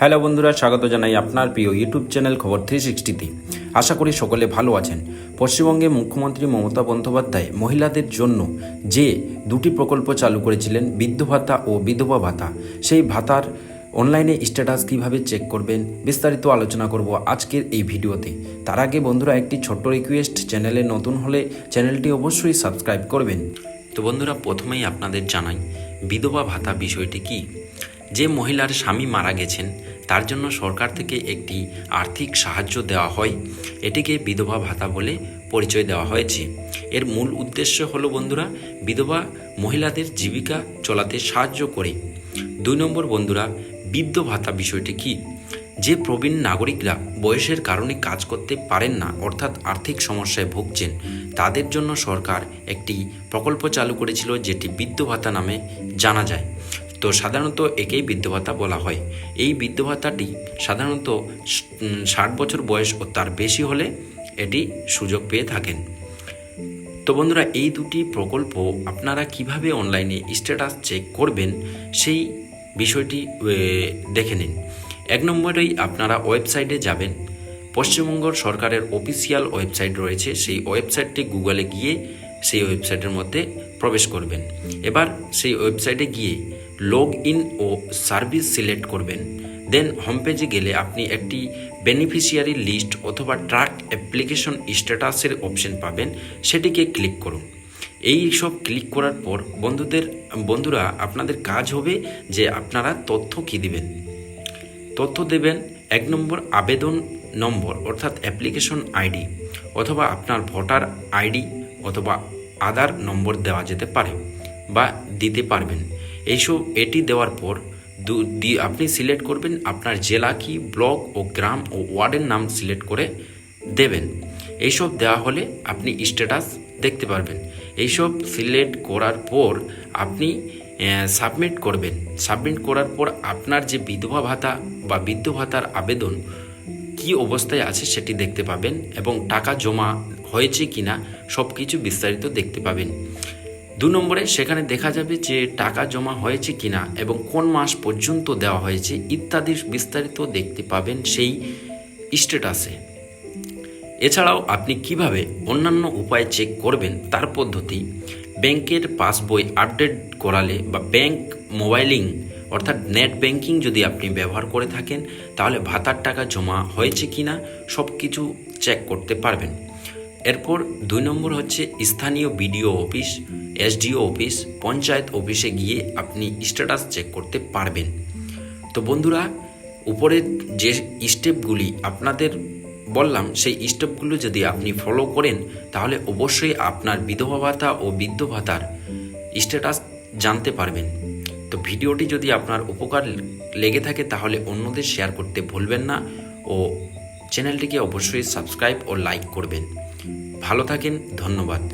Hello বন্ধুরা, স্বাগত জানাই আপনার প্রিয় ইউটিউব চ্যানেল খবর থ্রি সিক্সটিতে আশা করি সকলে ভালো আছেন। পশ্চিমবঙ্গে মুখ্যমন্ত্রী মমতা বন্দ্যোপাধ্যায় মহিলাদের জন্য যে দুটি প্রকল্প চালু করেছিলেন বৃদ্ধ ভাতা ও বিধবা ভাতা, সেই ভাতার অনলাইনে স্ট্যাটাস কীভাবে চেক করবেন, বিস্তারিত আলোচনা করব আজকের এই ভিডিওতে। তার আগে বন্ধুরা, একটি ছোট্ট রিকোয়েস্ট চ্যানেলে নতুন হলে চ্যানেলটি অবশ্যই সাবস্ক্রাইব করবেন। তো বন্ধুরা, প্রথমেই আপনাদের জানাই, বিধবা ভাতা বিষয়টি কি? যে মহিলার স্বামী মারা গেছেন তার জন্য সরকার থেকে একটি আর্থিক সাহায্য দেওয়া হয়। এটিকে বিধবা ভাতা বলে পরিচয় দেওয়া হয়েছে। এর মূল উদ্দেশ্য হলো, বন্ধুরা, বিধবা মহিলাদের জীবিকা চলাতে সাহায্য করে। দুই নম্বর, বন্ধুরা, বৃদ্ধ ভাতা বিষয়টি কি? যে প্রবীণ নাগরিকরা বয়সের কারণে কাজ করতে পারেন না, অর্থাৎ আর্থিক সমস্যায় ভুগছেন, তাদের জন্য সরকার একটি প্রকল্প চালু করেছিল, যেটি বৃদ্ধ ভাতা নামে জানা যায়। তো সাধারণত একেই বৃদ্ধ ভাতা বলা হয়। এই বৃদ্ধ ভাতাটি সাধারণত ষাট বছর বয়স ও তার বেশি হলে এটি সুযোগ পেয়ে থাকেন। তো বন্ধুরা, এই দুটি প্রকল্প আপনারা কীভাবে অনলাইনে স্ট্যাটাস চেক করবেন সেই বিষয়টি দেখে নিন। এক নম্বরেই আপনারা ওয়েবসাইটে যাবেন। পশ্চিমবঙ্গ সরকারের অফিসিয়াল ওয়েবসাইট রয়েছে। সেই ওয়েবসাইটটি গুগলে গিয়ে সেই ওয়েবসাইটের মধ্যে প্রবেশ করবেন। এবার সেই ওয়েবসাইটে গিয়ে লগ ইন ও সার্ভিস সিলেক্ট করবেন। দেন হোম পেজে গেলে আপনি একটি বেনিফিশিয়ারি লিস্ট অথবা ট্র্যাক অ্যাপ্লিকেশন স্ট্যাটাসের অপশন পাবেন, সেটিকে ক্লিক করুন। এই সব ক্লিক করার পর বন্ধুদের, বন্ধুরা, আপনাদের কাজ হবে যে আপনারা তথ্য কী দিবেন। তথ্য দেবেন এক নম্বর আবেদন নম্বর, অর্থাৎ অ্যাপ্লিকেশন আইডি অথবা আপনার ভোটার আইডি অথবা আধার নম্বর দেওয়া যেতে পারে বা দিতে পারবেন। এইসব এটি দেওয়ার পর আপনি সিলেক্ট করবেন আপনার জেলা কি, ব্লক ও গ্রাম ও ওয়ার্ডের নাম সিলেক্ট করে দেবেন। এইসব দেওয়া হলে আপনি স্ট্যাটাস দেখতে পারবেন। এইসব সিলেক্ট করার পর আপনি সাবমিট করবেন। সাবমিট করার পর আপনার যে বিধবা ভাতা বা বৃদ্ধ ভাতার আবেদন কি অবস্থায় আছে সেটি দেখতে পাবেন এবং টাকা জমা হয়েছে কিনা সব কিছু বিস্তারিত দেখতে পাবেন। দু নম্বরে সেখানে দেখা যাবে যে টাকা জমা হয়েছে কিনা এবং কোন মাস পর্যন্ত দেওয়া হয়েছে ইত্যাদি বিস্তারিত দেখতে পাবেন সেই স্ট্যাটাসে। এছাড়াও আপনি কীভাবে অন্যান্য উপায়ে চেক করবেন তার পদ্ধতি ব্যাংকের পাসবই আপডেট করালে বা ব্যাংক মোবাইলিং অর্থাৎ নেট ব্যাংকিং যদি আপনি ব্যবহার করে থাকেন, তাহলে ভাতার টাকা জমা হয়েছে কিনা সব কিছু চেক করতে পারবেন। এরপর দুই নম্বর হচ্ছে স্থানীয় BDO office, SDO office, panchayat অফিসে গিয়ে আপনি স্ট্যাটাস চেক করতে পারবেন। তো বন্ধুরা উপরের যে স্টেপগুলি আপনাদের বললাম, সেই স্টেপগুলো যদি আপনি ফলো করেন, তাহলে অবশ্যই আপনার বিধবা ভাতা ও বৃদ্ধ ভাতার স্ট্যাটাস জানতে পারবেন। তো ভিডিওটি যদি আপনার উপকার লেগে থাকে, তাহলে অন্যদের শেয়ার করতে ভুলবেন না ও চ্যানেলটিকে অবশ্যই সাবস্ক্রাইব ও লাইক করবেন। ভালো থাকেন ধন্যবাদ।